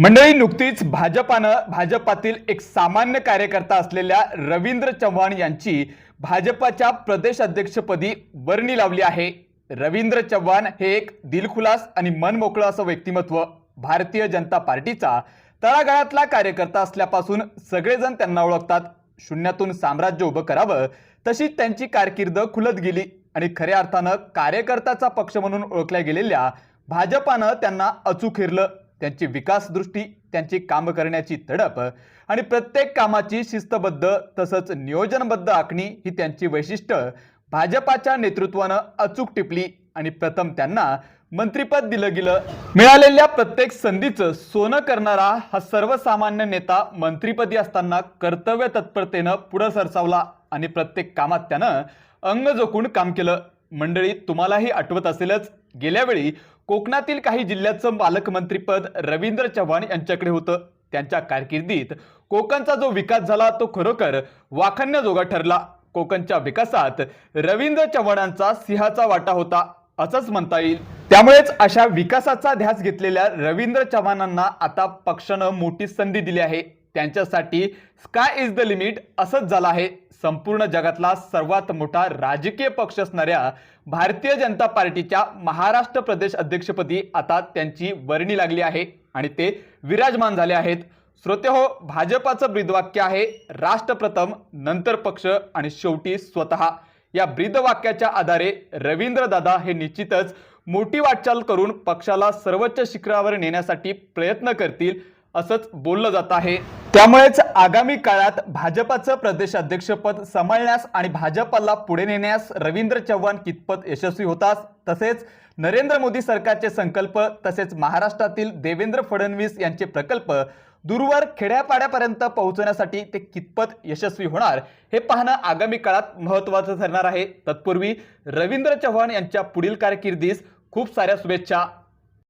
मंडळी नुकतीच भाजपानं भाजपातील एक सामान्य कार्यकर्ता असलेल्या रवींद्र चव्हाण यांची भाजपाच्या प्रदेश अध्यक्षपदी वर्णी लावली आहे. रवींद्र चव्हाण हे एक दिलखुलास आणि मनमोकळं असं व्यक्तिमत्व भारतीय जनता पार्टीचा तळागाळातला कार्यकर्ता असल्यापासून सगळेजण त्यांना ओळखतात. शून्यातून साम्राज्य उभं करावं तशी त्यांची कारकीर्द खुलत गेली आणि खऱ्या अर्थानं कार्यकर्त्याचा पक्ष म्हणून ओळखल्या गेलेल्या भाजपानं त्यांना अचूक हिरलं त्यांची विकासदृष्टी त्यांची काम करण्याची तडप आणि प्रत्येक कामाची शिस्तबद्ध तसंच नियोजनबद्ध आखणी ही त्यांची वैशिष्ट्य. भाजपाच्या नेतृत्वानं अचूक टिपली आणि प्रथम त्यांना मंत्रिपद दिलं गेलं. मिळालेल्या प्रत्येक संधीचं सोनं करणारा हा सर्वसामान्य नेता मंत्रिपदी असताना कर्तव्य तत्परतेनं पुढं सरसावला आणि प्रत्येक कामात त्यानं अंग जोखून काम केलं. मंडळी तुम्हालाही आठवत असेलच गेल्यावेळी कोकणातील काही जिल्ह्याचं पालकमंत्रीपद रवींद्र चव्हाण यांच्याकडे होतं. त्यांच्या कारकिर्दीत कोकणचा जो विकास झाला तो खरोखर वाखण्याजोगा ठरला. कोकणच्या विकासात रवींद्र चव्हाणांचा सिंहाचा वाटा होता असंच म्हणता येईल. त्यामुळेच अशा विकासाचा ध्यास घेतलेल्या रवींद्र चव्हाणांना आता पक्षानं मोठी संधी दिली आहे. त्यांच्यासाठी स्काय इज द लिमिट असंच झालं आहे. संपूर्ण जगातला सर्वात मोठा राजकीय पक्ष असणाऱ्या भारतीय जनता पार्टीच्या महाराष्ट्र प्रदेश अध्यक्षपदी आता त्यांची वर्णी लागली आहे आणि ते विराजमान झाले आहेत. श्रोते हो भाजपाचं ब्रीदवाक्य आहे राष्ट्रप्रथम नंतर पक्ष आणि शेवटी स्वतः. या ब्रीदवाक्याच्या आधारे रवींद्र दादा हे निश्चितच मोठी वाटचाल करून पक्षाला सर्वोच्च शिखरावर नेण्यासाठी प्रयत्न करतील. असंच बोललं जात आहे. त्यामुळेच आगामी काळात भाजपाचं प्रदेश अध्यक्षपद सांभाळण्यास आणि भाजपाला पुढे नेण्यास रवींद्र चव्हाण कितपत यशस्वी होतात तसेच नरेंद्र मोदी सरकारचे संकल्प तसेच महाराष्ट्रातील देवेंद्र फडणवीस यांचे प्रकल्प दूरवर खेड्यापाड्यापर्यंत पोहोचण्यासाठी ते कितपत यशस्वी होणार हे पाहणं आगामी काळात महत्त्वाचं ठरणार आहे. तत्पूर्वी रवींद्र चव्हाण यांच्या पुढील कारकिर्दीस खूप साऱ्या शुभेच्छा.